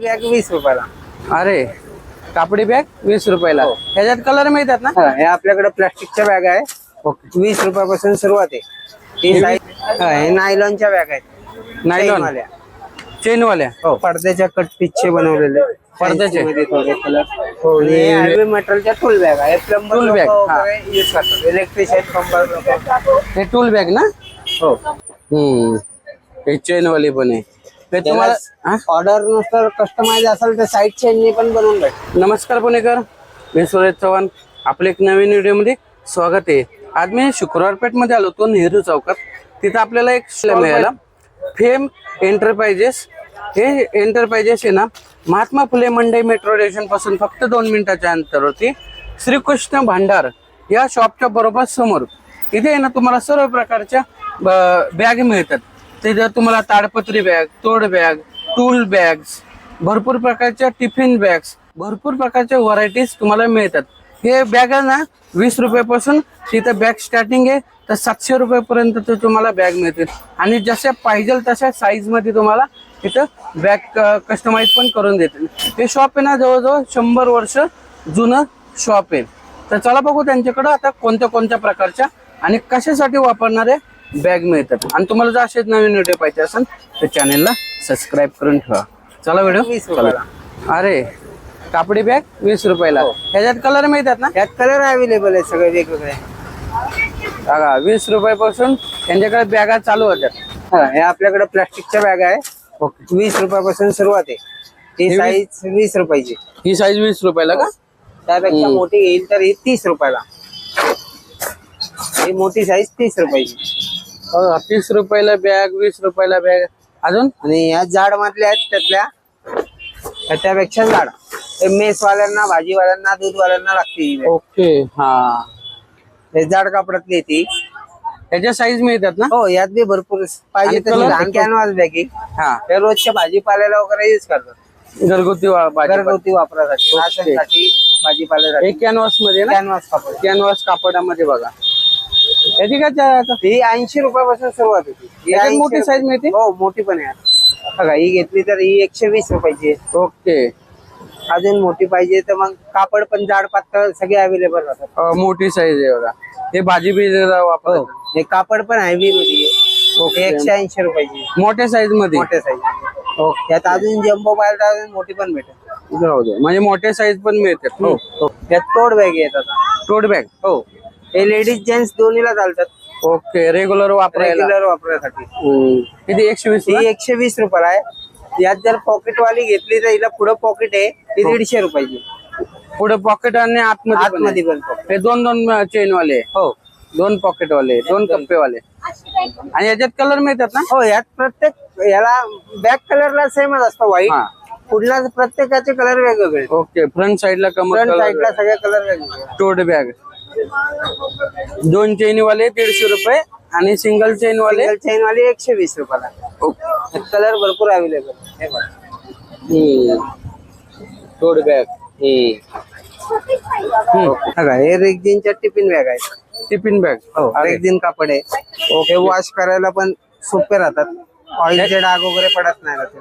Bag वीस रुपयाला. अरे कापडी बॅग वीस रुपयाला. ह्याच्यात कलर मिळतात ना? हा, हे आपल्याकडे प्लास्टिकच्या बॅग आहे. वीस रुपयापासून सुरुवात आहे. ही हा, हे नायलॉनच्या बॅग आहेत. नायलॉन चेनवाल्या. चेनवाल्या हो पडद्याच्या कट पिच्चे बनवलेले. पडद्याचे? हो मटेरियलच्या टूल बॅग आहे प्लंबर bag, हा. युज करतात. इलेक्ट्रिशियन प्लंबर हे टूल बॅग ना? हो. हम्म. हे चेनवाली पण आहे. हे तुम्हाला हा? ऑर्डरनुसार कस्टमाइज असेल तर साईड चेननी पण बनवून भेट नमस्कार पुणेकर. मी सुरेश चव्हाण. आपल्या एक नवीन व्हिडिओमध्ये स्वागत आहे. आज मी शुक्रवार पेठमध्ये आलो होतो नेहरू चौकात. तिथं आपल्याला एक स्टॉल मिळाला. फेम एंटरप्राइजेस हे एंटरप्राइजेस आहे ना महात्मा फुले मंडई मेट्रो स्टेशनपासून फक्त दोन मिनिटाच्या अंतरावरती श्रीकृष्ण भांडार या शॉपच्या बरोबर समोर. इथे आहे ना तुम्हाला सर्व प्रकारच्या बॅग मिळतात. तिथे तुम्हाला ताडपत्री बॅग तोड बॅग टूल बॅग्स भरपूर प्रकारच्या टिफिन बॅग्स भरपूर प्रकारच्या व्हरायटीज तुम्हाला मिळतात. हे बॅग आहे ना वीस रुपयापासून तिथं बॅग स्टार्टिंग आहे तर सातशे रुपयापर्यंत ते तुम्हाला बॅग मिळतील. आणि जशा पाहिजे तशा साईजमध्ये तुम्हाला तिथं बॅग कस्टमाइज पण करून देतील. हे शॉप आहे ना जवळजवळ शंभर वर्ष जुनं शॉप आहे. तर चला बघू त्यांच्याकडं आता कोणत्या कोणत्या प्रकारच्या आणि कशासाठी वापरणारे बॅग मिळतात. आणि तुम्हाला जर असेच नवीन व्हिडिओ पाहिजे असेल तर चॅनेलला सबस्क्राईब करून ठेवा. चला व्हिडिओ वीस रुपयाला. अरे कापडी बॅग वीस रुपयाला. ह्याच्यात कलर मिळतात ना? यात कलर अवेलेबल आहे सगळे वेगवेगळे. बघा वीस रुपयापासून त्यांच्याकडे बॅगा चालू होत्यात हा, हे आपल्याकडे प्लास्टिकच्या बॅग आहे. वीस रुपयापासून सुरुवात आहे. ही हे साईज वीस रुपयाची. ही साईज वीस रुपयाला का? त्यापेक्षा मोठी येईल तर ही तीस रुपयाला. ही मोठी साईज तीस रुपयाची. बघा, तीस रुपयाला बॅग वीस रुपयाला बॅग अजून? आणि या जाड मधल्या आहेत त्यातल्या. त्या त्यापेक्षा हे मेसवाल्यांना भाजीवाल्यांना दूधवाल्यांना लागते ही bag. ओके. हा. हे जाड कापडातली ती. ह्याच्या साईज मिळतात ना? हो यात बी भरपूर पाहिजे आणि तशी color? लहान कॅनवास बॅग हा. हे. रोजच्या भाजीपाल्याला वगैरे युज करतात. घरगुती वा-. घरगुती वापरासाठी नाश्त्यासाठी भाजीपाल्यासाठी. एक कॅनव्हासमध्ये ना? कॅनवास कापड. कॅनव्हास कापडामध्ये बघा. याची काय ही ऐंशी रुपयापासून सुरुवात होती. ही याच्यात 80 मोठी size मिळते? हो मोठी पण आहे. बघा ही घेतली तर ही एकशे वीस रुपयाची आहे. ओके. अजून मोठी पाहिजे तर मग कापड पण जाड पातळ सगळे अवेलेबल राहतात. अं, मोठी साईज आहे बघा. हे भाजी बिजीला हो वापरतात हे कापड पण हेवी मध्ये. आहे. ओके. हे एकशे ऐंशी रुपयाची आहे. मोठ्या साईजमध्ये? मोठ्या साईज ओके. यात अजून जम्बो पाहिजे तर अजून मोठी पण भेटेल. दे. म्हणजे मोठ्या साईज पण मिळतात. हो. हो. यात तोड बॅग येतात टोट बॅग. हो. हे लेडीज जेंट्स दोन्हीला चालतात. ओके रेग्युलर वापरायला. रेग्युलर हम्म. किती? एकशे वीस ही एकशे वीस रुपयाला आहे. यात जर पॉकेट वाली घेतली तर हिला पुढं पॉकेट आहे ती दीडशे रुपयाची. पुढे पॉकेट आणि आतमध्ये पण आतमध्ये. पण pocket. हे दोन दोन चेन वाले हो. दोन पॉकेट वाले दोन. कप्पे वाले आणि याच्यात कलर मिळतात ना? हो यात प्रत्येक याला बॅक कलरला सेमच असतो व्हाईट हा. पुढला प्रत्येकाचे कलर वेगवेगळे. ओके फ्रंट साईडला कमर फ्रंट साईडला कलर सगळे कलर वेगवेगळे. टोट बॅग दोन चेन वाले दीडशे रुपये आणि सिंगल चेन वाले सिंगल चेन वाली एकशे वीस रुपयाला. ओके. कलर भरपूर अवेलेबल हे बघा. हम्म. टोट बॅग हे रेक्झिनच्या टिफिन बॅग आहेत. टिफिन बॅग हो रेक्झिन कापड आहे. हे वॉश करायला पण सोपे राहतात. ऑइलचे डाग वगैरे पडत नाही राहते.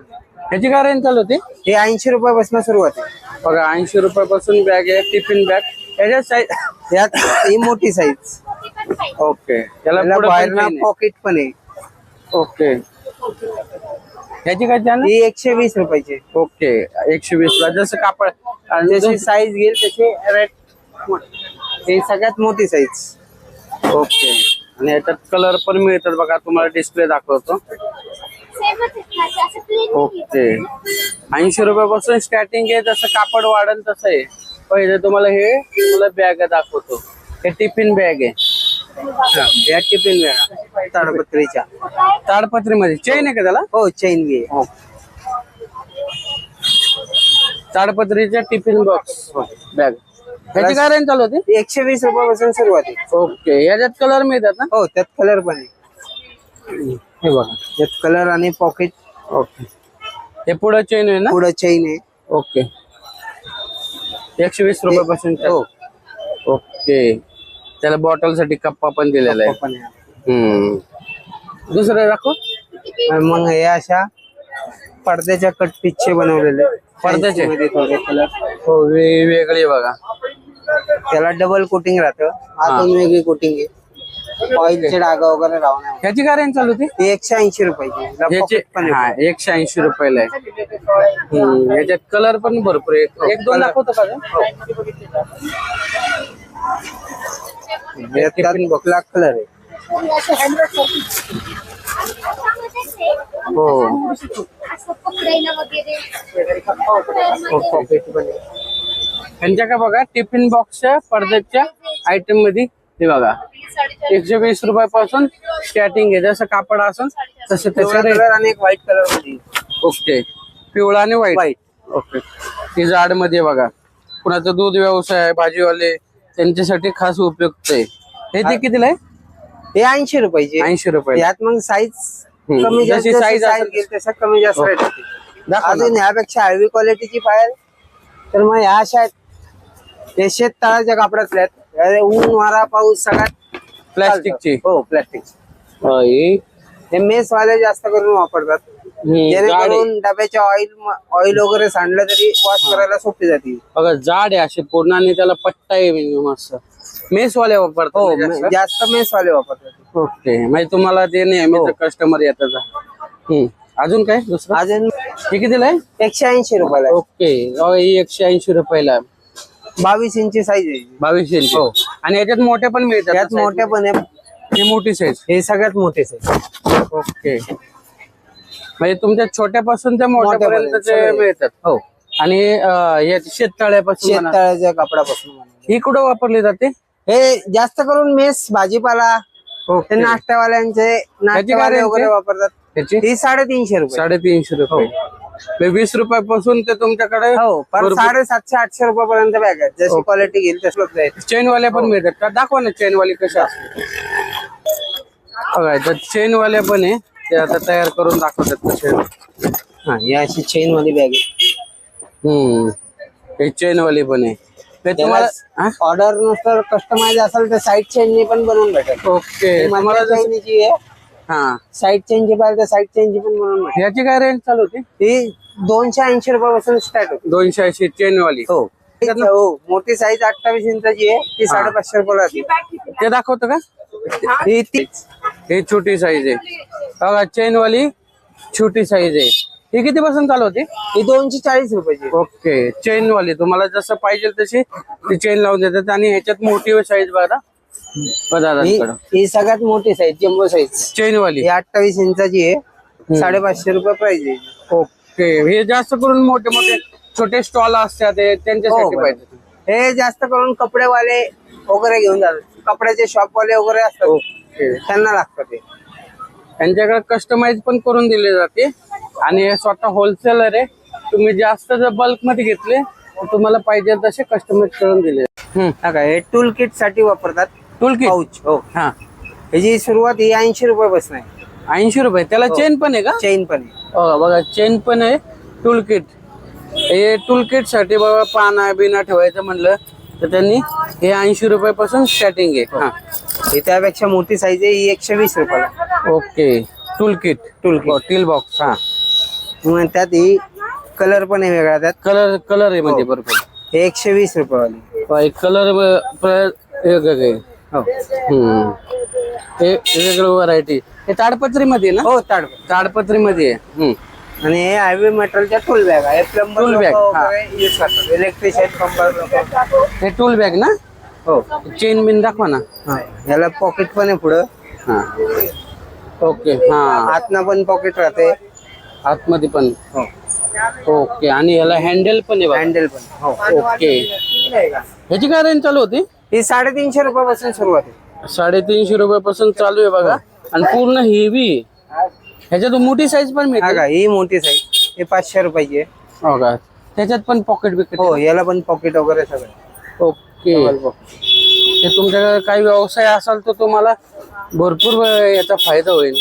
ह्याची काय रेंज चालू होती? हे ऐंशी रुपयापासून सुरुवात आहे. बघा ऐंशी रुपयापासून बॅग आहे टिफिन बॅग याच्या साईज यात ही मोठी साईज ओके त्याला पुढं बाहेर. पॉकेट पण आहे. ओके याची काय चाल? ही एकशे वीस रुपयाची. ओके एकशे वीस ला. जसं कापड आणि जशी जशी साईज घेईल तशी रेट ही सगळ्यात मोठी साईज ओके आणि याच्यात कलर पण मिळतात बघा. तुम्हाला डिस्प्ले दाखवतो. ओके ऐंशी रुपयापासून स्टार्टिंग आहे. जसं कापड वाढेल तसं आहे. पहिले तुम्हाला हे तुम्हाला बॅग दाखवतो. हे टिफिन बॅग आहे. या टिफिन बॅग ताडपत्रीच्या. ताडपत्री मध्ये चेन आहे का त्याला? हो चैन बी आहे. ताडपत्रीच्या टिफिन बॉक्स बॅग त्याची काय रेंज चालू होती? ही एकशे वीस रुपयापासून सुरुवात आहे ओके याच्यात कलर मिळतात ना? हो त्यात कलर पण आहे. हे बघा. त्यात कलर आणि पॉकेट ओके हे पुढं चेन आहे ना? पुढं चैन आहे. ओके एकशे वीस रुपयापासून हो. ओके. त्याला बॉटलसाठी कप्पा पण दिलेला आहे. पण आहे. हम्म. दुसरं दाखव. आणि मग हे अशा पडद्याच्या कट पिच्चे बनवलेले. पडद्याचे? मध्ये थोडे हो वेगवेगळे बघा. त्याला डबल कोटिंग राहतं. आतून वेगळी कोटिंग आहे. ऑइलचे डाग वगैरे राहणार ह्याची काय रेंज चालू होती? ती एकशे ऐंशी रुपयाची पण हा आहे एकशे ऐंशी रुपयाला आहे. हम्म, कलर पण भरपूर आहे. एक दोन दाखवतो का ब्लॅक कलर आहे. हो. असं पकडायला वगैरे पॉकेट पण आहे. ह्यांच्या का बघा टिफिन बॉक्सच्या पडद्याच्या आयटममध्ये हे बघा. एकशे वीस रुपयापासून स्टार्टिंग आहे जसं कापड असेल तसं त्याच्या आणि एक व्हाईट कलरमध्ये. ओके. पिवळा आणि व्हाईट व्हाईट ओके. ही जाडमध्ये बघा. कुणाचं दूध व्यवसाय भाजीवाले त्यांच्यासाठी खास उपयुक्त आहे. हे ते कितीला आहे? हे ऐंशी रुपयाचे. ऐंशी रुपये यात मग साईज. कमी जास्त साईज तसं कमी जास्त रेट. अजून ह्यापेक्षा हॅवी क्वालिटीची पाहिजे तर मग ह्या अशा आहेत. हे शेततळाच्या कापडातल्या आहेत. हे ऊन वारा पाऊस सगळ्यात प्लास्टिकची. हो प्लास्टिक हो, ही, हे मेस वाले जास्त करून वापरतात. हम्म, जाड. आहे. जेणेकरून डब्याच्या ऑइल ऑइल वगैरे सांडलं तरी वॉश करायला सोपी जाते. बघा जाड आहे असे पूर्ण आणि त्याला पट्टा आहे म्हणजे मस्त. मेसवाले हो वापरतात ना जास्त? जास्त मेस वाले वापरतात. ओके म्हणजे तुम्हाला ते नेहमीच कस्टमर येतात हम्म. अजून काय दुसरं? अजून हे कितीला आहे? एकशे ऐंशी रुपयाला आहे. ओके अहो, ही एकशे ऐंशी रुपयाला आहे. बावीस इंची साईज आहे. बावीस इंची. हो. आणि याच्यात मोठे पण मिळतात त्यात ना मोठ्या पण आहे? ही मोठी साईज हे सगळ्यात मोठे साईज ओके. म्हणजे तुमच्या छोट्यापासून ते मोठ्यापर्यंत मोठ्यापर्यंत ते सगळे. मिळतात. हो. आणि अं, या शेततळ्यापासून म्हणा. शेततळ्याच्या कपड्यापासून बनवलेले. ही कुठं वापरली जाते? हे जास्त करून मेस भाजीपाला ते नाश्त्यावाल्यांचे नाश्त्यावाले range वगैरे आहे? वापरतात. त्याची? ही साडेतीनशे रुपये. साडेतीनशे रुपये. म्हणजे वीस रुपयापासून ते तुमच्याकडे हो पण साडेसातशे आठशे रुपयापर्यंत बॅग आहेत. जशी क्वालिटी घेईल तसं उपलब्ध आहेत. चेन वाले पण मिळतात का? दाखवा ना चेन वाले कशा असतात. बघा तर चेन वाले पण आहे. ते आता तयार करून दाखवतात कसे हा अशी चेन मध्ये बॅग आहे. हम्म. हे चेन वाले पण आहे. ते तुम्हाला हा? ऑर्डर नुसार कस्टमाइज असेल तर साईड चेननी पण बनवून भेटेल. ओके तुम्हाला जसं चेनची आहे. हा. साईड पाहिजे तर साईड बनवून भेटेल याची काय रेंज चालू होती? ही दोनशे ऐंशी रुपयापासून स्टार्ट होते. दोनशे ऐंशी चेन वाली. हो. हो मोठी साईज अठ्ठावीस इंचाची आहे. ती साडेपाचशे रुपयाला ते दाखवतं का? ही तीच ही छोटी साईज आहे. बघा चेन वाली छोटी साईज आहे. ही किती पासून चालू होती? ही दोनशे चाळीस रुपयाची ओके. चेन वाली. तुम्हाला जसं पाहिजे तशी ती चेन लावून देतात. आणि ह्याच्यात मोठी साईज बघा. ही ही सगळ्यात मोठी साईज जम्बो साईज चेन वाली ही अठ्ठावीस इंचाची आहे. साडेपाचशे रुपये प्राइस आहे. ओके हे जास्त करून मोठे मोठे छोटे स्टॉल असतात हो, त्यांच्यासाठी बरोबर. पाहिजे. हे जास्त करून कपडेवाले वगैरे घेऊन जातात. कपड्याचे शॉपवाले वगैरे असतात. ओके त्यांना लागतं ते. त्यांच्याकडे कस्टमाइज पण करून दिले जाते. आणि हे स्वतः होलसेलर आहे. तुम्ही जास्त जर बल्कमध्ये घेतले तर तुम्हाला पाहिजे तसे कस्टमाइज करून दिले हम्म. हा काय हे टूल किटसाठी वापरतात. टूल किट पाऊच हो. हा. ह्याची सुरुवात ही ऐंशी रुपयापासून आहे ऐंशी रुपये? त्याला चेन पण आहे का? चेन पण आहे. हो बघा चेन पण आहे टूल किट हे टूल किटसाठी बघा पाना बिना ठेवायचं म्हणलं तर त्यांनी हे ऐंशी रुपयापासून स्टार्टिंग आहे. हा. ही. त्यापेक्षा मोठी साईज आहे ही एकशे वीस रुपयाला. ओके. टूल किट टूल टील बॉक्स हा. मग त्यात ही कलर पण आहे वेगळा त्यात. कलर कलर आहे म्हणजे बरोबर. हे एकशे वीस रुपयावाली. कलर वेगळे हो हम्म. हे वेगळं व्हरायटी हे ताडपत्री मध्ये ना? हो ताड ताडपत्री. मध्ये आहे. हम्म. आणि हे हायवे मटेरियलच्या टूल बॅग आहे. प्लंबर Tool bag, हा. युज करतात. इलेक्ट्रिशियन प्लंबर लोक. हे टूल बॅग ना? हो. चेन बिन दाखवा ना. हा. याला पॉकेट पण आहे पुढं. हा. ओके हा. आतनं पण पॉकेट राहते. आतमध्ये पण. हो. ओके आणि याला हँडल पण आहे बघा. हँडल पण. हो. ओके ह्याची काय रेंज चालू होती? ही साडेतीनशे रुपयापासून सुरुवात आहे. साडेतीनशे रुपयापासून चालू आहे बघा. आणि पूर्ण हेवी ह्याच्यात मोठी साईज पण हा मिळते का? ही मोठी साईज ही पाचशे रुपयाची आहे. हो का? त्याच्यात पण पॉकेट बिकेट हो याला पण पॉकेट वगैरे सगळं. ओके. Pocket. ते तुमच्याकडे काही व्यवसाय असाल तर तुम्हाला भरपूर याचा फायदा होईल.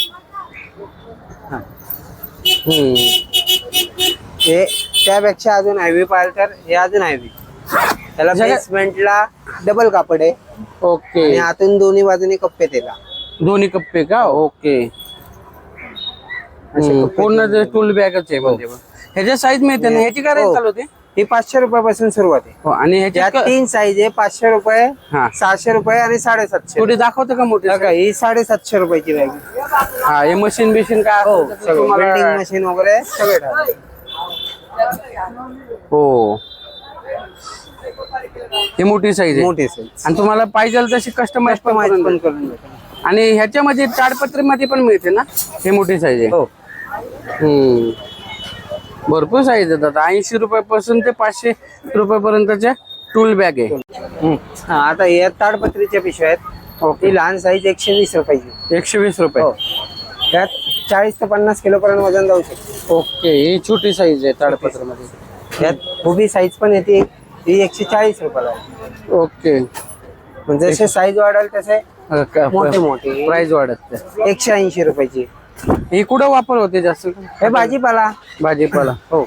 हा. हम्म. हे त्यापेक्षा अजून हायवे पाहिलं तर हे अजून हायवे त्याला बेसमेंटला डबल कापड आहे. ओके. आणि आतून दोन्ही बाजूनी कप्पे त्याला. दोन्ही कप्पे का? ओके. असे हम्म, कप्पे पूर्ण टूल बॅगच आहे म्हणजे. ह्याच्या साईज मिळते ना? ह्याची काय रेंज हो. चालू होते? ही. पाचशे रुपयापासून सुरुवात आहे. हो आणि यात तीन साईज आहे पाचशे रुपये हा. सहाशे रुपये आणि साडेसातशे. थोडी दाखवतं का मोठी? बघा, ही साडेसातशे रुपयाची बॅग हा हे मशीन बिशीन काय असेल तर सगळं. तुम्हाला- मशीन वगैरे सगळे हो. ही मोठी साईज आहे. मोठी साईज आणि तुम्हाला पाहिजे तशी कस्टमाइज पण करून पण देतो. करून देतो. आणि ह्याच्यामध्ये ताडपत्री मध्ये पण मिळते ना? हे मोठी साईज आहे. हो. हम्म. भरपूर साईज आहे दादा ऐंशी रुपयापासून ते पाचशे रुपयापर्यंतच्या टूल बॅग आहे. हम्म. हा, आता या ताडपत्रीच्या पिशव्या आहेत. ओके. ही लहान साईज एकशे वीस रुपयाची. एकशे वीस रुपये. हो. त्यात चाळीस ते पन्नास किलो पर्यंत वजन जाऊ शकते. ओके. ही छोटी साईज आहे ताडपत्रमध्ये त्यात उभी साईज पण येते. ही एकशे चाळीस रुपयाला आहे. ओके. म्हणजे जसे साईज वाढेल तसे मोठे मोठे. प्राइस वाढत. एकशे ऐंशी रुपयाची. ही कुठं वापर होते जास्त? हे भाजीपाला. भाजीपाला. हो.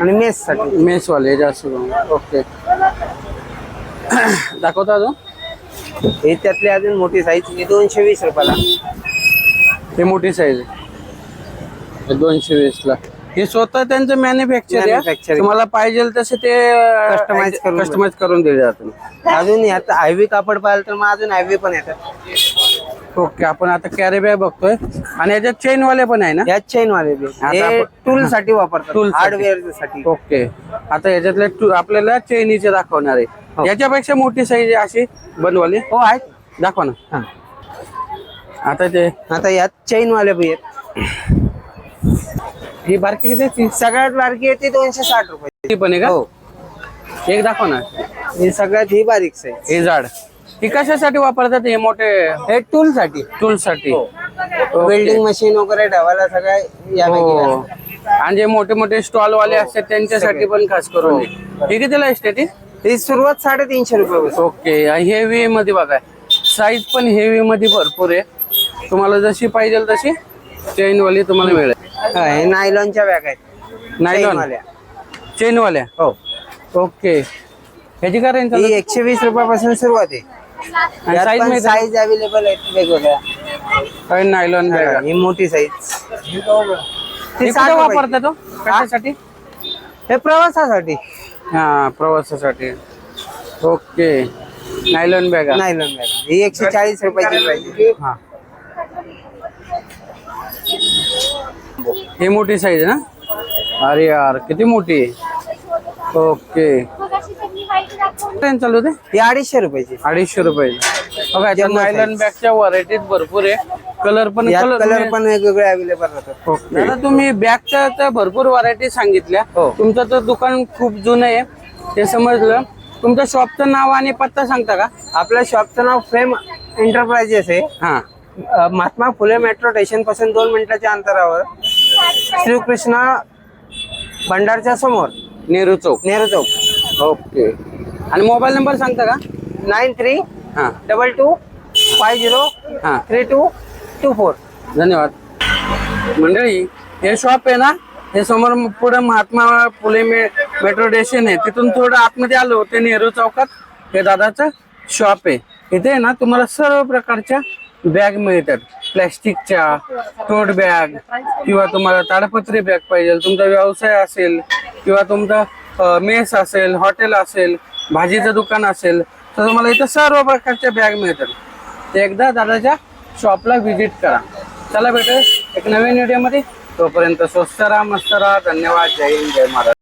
आणि मेस साठी मेसवाले जास्त करून. ओके. दाखवता अजून? हे त्यातली अजून मोठी साईज ही दोनशे वीस रुपयाला. हे मोठी साईज आहे. दोनशे वीस ला हे स्वतः त्यांचं मॅन्युफॅक्चर आहे. Manufacturing. तुम्हाला पाहिजे तसे ते Customize करून कस्टमाइज करून दिले जातात अजून यात आयव्ही कापड पाहिलं तर मग अजून आयव्ही पण येतात. ओके आपण आता कॅरी बॅग बघतोय. आणि याच्यात चेन वाले पण आहे ना? यात चेन वाले बी. आता हे आपण- टूल साठी वापरतात. Tool साठी. हार्डवेअरसाठी. ओके. आता याच्यातले टू- आपल्याला चेनीचे दाखवणार हो. आहे याच्यापेक्षा मोठी साईज अशी बनवाली. हो आहेत. दाखवा ना. हा. आता ते आता यात चेन वाले बी आहेत. ही बारकी किती आहे? ती सगळ्यात बारकी आहे ती दोनशे साठ रुपये. ती पण आहे का? हो. एक दाखवा ना. ही सगळ्यात ही बारीक साईज हे झाड ही कशासाठी वापरतात हे मोठे? हे टूल साठी टूल साठी वेल्डिंग मशीन वगैरे ठेवायला सगळ्या या हो. आणि जे मोठे मोठे स्टॉल वाले असतात त्यांच्यासाठी पण खास करून. हे. कितीला असते ती? ही सुरुवात साडेतीनशे रुपये. ओके. हेवी मध्ये बघा. साईज पण हेवी मध्ये भरपूर आहे. तुम्हाला जशी पाहिजे तशी चेन वाली तुम्हाला मिळेल. हा, नायलॉनच्या बॅग आहेत. नायलॉन? वाल्या. चेन वाल्या हो. ओके. ह्याची काय रेंज ही एकशे वीस रुपयापासून सुरुवात आहे. साईज साईज अवेलेबल आहेत वेगवेगळ्या. नायलॉन हा, बॅग ही मोठी साईज हे कुठे वापरतात तो? कशासाठी? हे? प्रवासासाठी. हा प्रवासासाठी. Okay. Nylon bag nylon bag. ही एकशे चाळीस रुपयाची प्राइस हा. ही मोठी साईज ना? अरे यार किती मोठी? आहे ओके चालू होते? ही अडीचशे रुपयाची. अडीचशे रुपये बघा नायलॉन. बॅगच्या व्हरायटीज भरपूर आहे. कलर पण कलर पण वेगवेगळे अवेलेबल राहतात. दादा तुम्ही बॅगच्या तर भरपूर व्हरायटी सांगितल्या. हो. तुमचं तर दुकान खूप जुनं आहे. ते समजलं. तुमच्या शॉपचं नाव आणि पत्ता सांगता का? आपल्या शॉपचं नाव फ्रेम एंटरप्राइजेस आहे. हा. महात्मा फुले मेट्रो स्टेशनपासून दोन मिनिटाच्या अंतरावर. श्रीकृष्ण भंडारच्या समोर. नेहरू चौक. नेहरू चौक. ओके. आणि मोबाईल नंबर सांगता का? नाईन थ्री हा. डबल टू फाय झिरो हा. Three two two four. धन्यवाद. मंडळी हे शॉप आहे ना? हे समोर पुढे महात्मा फुले मे मेट्रो स्टेशन आहे. तिथून थोडं आतमध्ये आलो ते नेहरू चौकात. हे दादाचं शॉप आहे. इथे आहे ना तुम्हाला सर्व प्रकारच्या बॅग मिळतात. प्लॅस्टिकच्या टोट बॅग किंवा तुम्हाला ताडपत्री बॅग पाहिजे तुमचा व्यवसाय असेल किंवा तुमचा मेस असेल हॉटेल असेल भाजीचं दुकान असेल तर तुम्हाला इथं सर्व प्रकारच्या बॅग मिळतात ते एकदा दादाच्या शॉपला व्हिजिट करा. चला भेटेल एक नवीन व्हिडिओमध्ये. तोपर्यंत स्वस्त राहा मस्त राहा. धन्यवाद. जय हिंद जय महाराज